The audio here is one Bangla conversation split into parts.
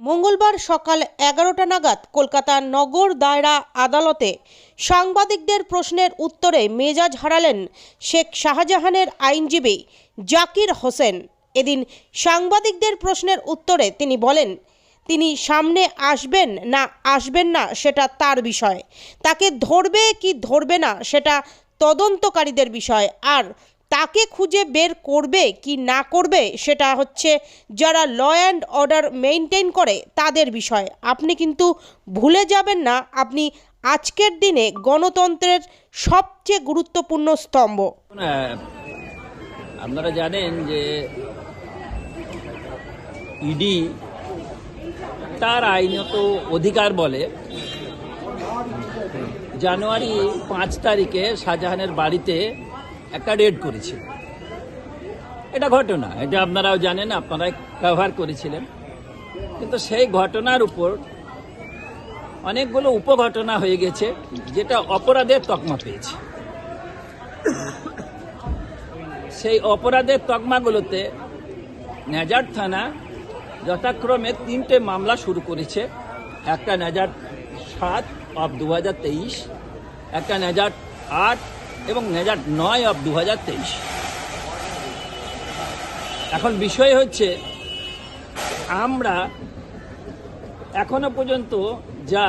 মঙ্গলবার সকাল এগারোটা নাগাদ কলকাতা নগর দায়রা আদালতে সাংবাদিকদের প্রশ্নের উত্তরে মেজাজ হারালেন শেখ শাহজাহানের আইনজীবী জাকির হোসেন। এদিন সাংবাদিকদের প্রশ্নের উত্তরে তিনি বলেন, তিনি সামনে আসবেন না আসবেন না সেটা তার বিষয়। তাকে ধরবে কি ধরবে না সেটা তদন্তকারীদের বিষয়। আর তাকে খুঁজে বের করবে কি না করবে সেটা হচ্ছে যারা ল অ্যান্ড অর্ডার মেনটেন করে তাদের বিষয়। আপনি কিন্তু ভুলে যাবেন না, আপনি আজকের দিনে গণতন্ত্রের সবচেয়ে গুরুত্বপূর্ণ স্তম্ভ। আপনারা জানেন যে ইডি তার আইনত অধিকার বলে, জানুয়ারি পাঁচ তারিখে শাহজাহানের বাড়িতে একটা রেড করেছিল। এটা ঘটনা, এটা আপনারাও জানেন, আপনারা কভার করেছিলেন। কিন্তু সেই ঘটনার উপর অনেকগুলো উপঘটনা হয়ে গেছে, যেটা অপরাধের তকমা পেয়েছে। সেই অপরাধের তকমাগুলোতে নেজার থানা যথাক্রমে তিনটে মামলা শুরু করেছে। একটা নেজার সাত, অফ দু একটা নেজার আট এবং নেজার নয় অফ দু হাজার তেইশ। এখন বিষয় হচ্ছে, আমরা এখনও পর্যন্ত যা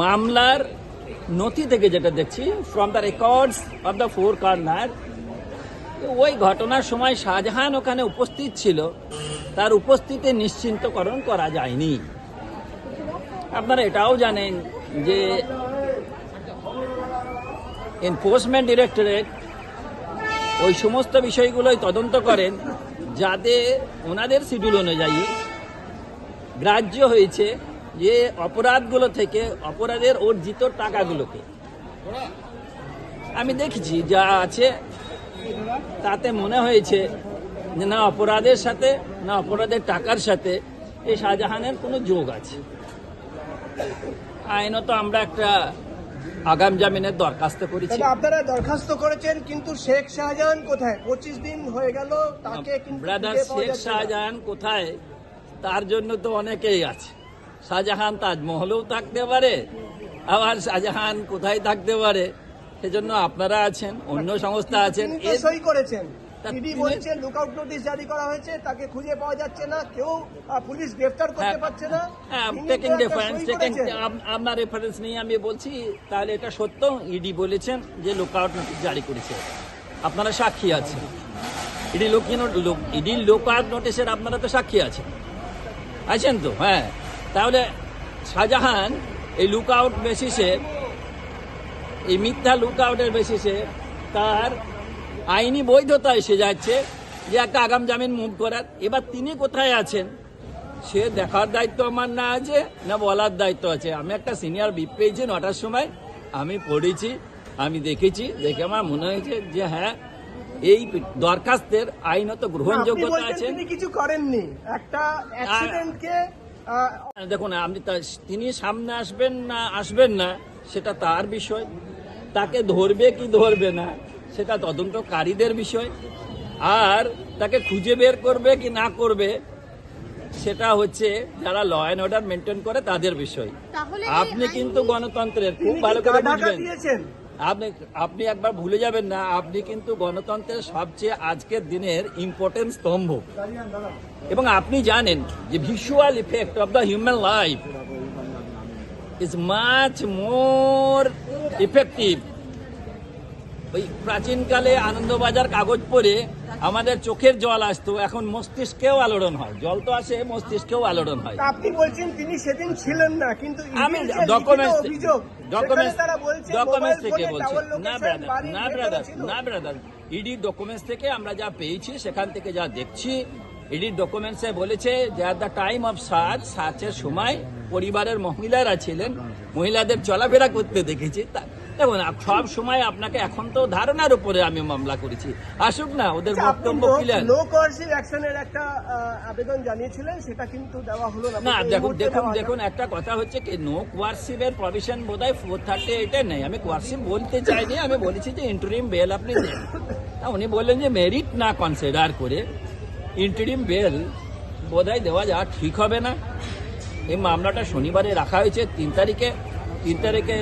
মামলার নথি থেকে যেটা দেখছি from the records of the four corner ওই ঘটনার সময় শাহজাহান ওখানে উপস্থিত ছিল। তার উপস্থিতি নিশ্চিন্তকরণ করা যায়নি। আপনারা এটাও জানেন যে এনফোর্সমেন্ট ডিরেক্টরেট ওই সমস্ত বিষয়গুলোই তদন্ত করেন যাতে ওনাদের শিডিউল অনুযায়ী গ্রাহ্য হয়েছে যে অপরাধগুলো থেকে অপরাধের অর্জিত টাকাগুলোকে। আমি দেখেছি যা আছে, তাতে মনে হয়েছে যে না অপরাধের সাথে, না অপরাধের টাকার সাথে এই শাহজাহানের কোনো যোগ আছে। আইনত আমরা একটা আগাম জামিনের দরখাস্ত করেছি। আপনারা দরখাস্ত করেছেন কিন্তু শেখ শাহজাহান কোথায়? পঁচিশ দিন হয়ে গেল তাকে ব্রাদার শেখ শাহজাহান কোথায়? তার জন্য তো অনেকেই আছে। শাহজাহান তাজমহলেও থাকতে পারে আবার শাহজাহান কোথায় থাকতে পারে? সেজন্য আপনারা আছেন অন্য সংস্থা আছেন। সই করেছেন। তিনি- বলছেন লুকআউট নোটিশ জারি করা হয়েছে তাকে খুঁজে পাওয়া যাচ্ছে না কেউ পুলিশ গ্রেফতার করতে হ্যাঁ, পারছে না। টেকিং সই টেকিং আপনার রেফারেন্স নিয়ে আমি বলছি তাহলে এটা সত্য? ইডি বলেছেন যে লুকআউট নোটিশ জারি করেছে। আপনারা সাক্ষী আছেন। ইডি লোক ইডি লুকআউট নোটিশের আপনারা তো সাক্ষী আছেন। আছেন তো? হ্যাঁ। তাহলে শাহজাহান এই লুকআউট বেসিসে এই মিথ্যা লুক লুকআউটের বেসিসে তার আইনি বৈধতা এসে যাচ্ছে যে একটা আগাম জামিন মুভ করার। এবার তিনি কোথায় আছেন? সে দেখার দায়িত্ব আমার না আছে না বলার দায়িত্ব আছে। আমি একটা সিনিয়র বিপ পেয়েছি নটার সময়। আমি পড়েছি আমি দেখেছি দেখে আমার মনে হয়েছে যে হ্যাঁ এই দরখাস্তের আইনত গ্রহণযোগ্যতা আছে। কিছু করেননি। একটা অ্যাক্সিডেন্টকে দেখুন আপনি তা- তিনি সামনে আসবেন না আসবেন না সেটা তার বিষয়। তাকে ধরবে কি ধরবে না? সেটা তদন্তকারীদের বিষয়। আর তাকে খুঁজে বের করবে কি না করবে সেটা হচ্ছে যারা ল অ্যান্ড অর্ডার মেনটেন করে তাদের বিষয়। আপনি কিন্তু গণতন্ত্রের খুব ভালো করে বুঝবেন। আপনি আপনি একবার ভুলে যাবেন না আপনি কিন্তু গণতন্ত্রের সবচেয়ে আজকের দিনের ইম্পর্টেন্ট স্তম্ভ। এবং আপনি জানেন যে visual effect of the human life is much more effective ওই প্রাচীনকালে আনন্দবাজার কাগজ পড়ে আমাদের চোখের জল আসতো এখন মস্তিষ্কেও আলোড়ন হয়। জল তো আসে মস্তিষ্কেও আলোড়ন হয়। আপনি বলছেন তিনি সেদিন ছিলেন না কিন্তু আমি ইডির ডকুমেন্টস ডকুমেন্টস ডকুমেন্টস থেকে বলছি না ব্রাদার না ব্রাদার না ব্রাদার ইডি ডকুমেন্টস থেকে আমরা যা পেয়েছি সেখান থেকে যা দেখছি ইডি ডকুমেন্টসে বলেছে যে at the time of search সার্চের সময় পরিবারের মহিলারা ছিলেন মহিলাদের চলাফেরা করতে দেখেছি। তা- দেখুন সব সময় আপনাকে এখন তো ধারণার উপরে আমি মামলা করেছি। আসুক না ওদের আচ্ছা, বক্তব্য ক্লিয়ার নো কোয়ার্সিভ অ্যাকশনের একটা আবেদন জানিয়েছিলেন সেটা কিন্তু দেওয়া হলো না না দেখুন দেখুন দেখুন একটা কথা হচ্ছে কি নো কোয়ারসিভের প্রভিশন বোধ হয় ফোর থার্টি এইটে নেই। আমি কোয়ারসিভ বলতে চাইনি আমি বলেছি যে ইন্টারিম বেল আপনি দেন উনি বললেন যে মেরিট না কনসিডার করে ইন্টারিম বেল বোধহয় দেওয়া যাওয়া ঠিক হবে না। এই মামলাটা শনিবারে রাখা হয়েছে তিন তারিখে তিন তারিখে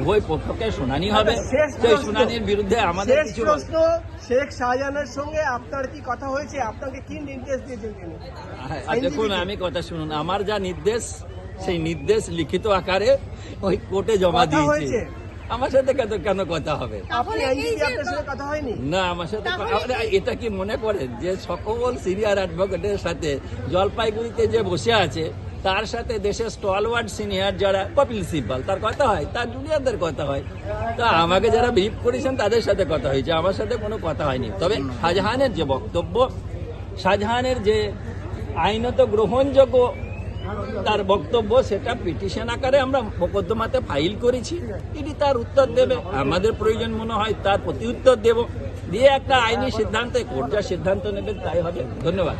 উভয় পক্ষকে শুনানি হবে। আচ্ছা, সেই শুনানির বিরুদ্ধে আমাদের শেষ প্রশ্ন শেখ শাহজাহানের সঙ্গে আপনার কি কথা হয়েছে? আপনাকে কি নির্দেশ দিয়েছেন তিনি? দেখুন আমি কথা শুনুন আমার যা নির্দেশ সেই নির্দেশ লিখিত আকারে ওই কোর্টে জমা দিয়েছি। হয়েছে? আমার সাথে কেন কেন কথা হবে? আপনি আপনার সঙ্গে কথা হয়নি? না আমার সাথে এটা কি মনে করেন যে সকল সিনিয়র অ্যাডভোকেটের সাথে জলপাইগুড়িতে যে বসে আছে তার সাথে দেশের স্টলওয়ার্ড সিনিয়র যারা, কপিল সিব্বাল, তার কথা হয়, তার জুনিয়রদের কথা হয়। তা আমাকে যারা ব্রিফ করেছেন, তাদের সাথে কথা হয়েছে, আমার সাথে কোনো কথা হয়নি। তবে শাহজাহানের যে বক্তব্য, শাহজাহানের যে আইনত গ্রহণযোগ্য তার বক্তব্য, সেটা পিটিশন আকারে আমরা মোকদ্দমাতে ফাইল করেছি। এটি তার উত্তর দেবে, আমাদের প্রয়োজন মনে হয় তার প্রতি উত্তর দেব। দিয়ে একটা আইনি সিদ্ধান্তে কোর্ট যা সিদ্ধান্ত নেবে তাই হবে। ধন্যবাদ।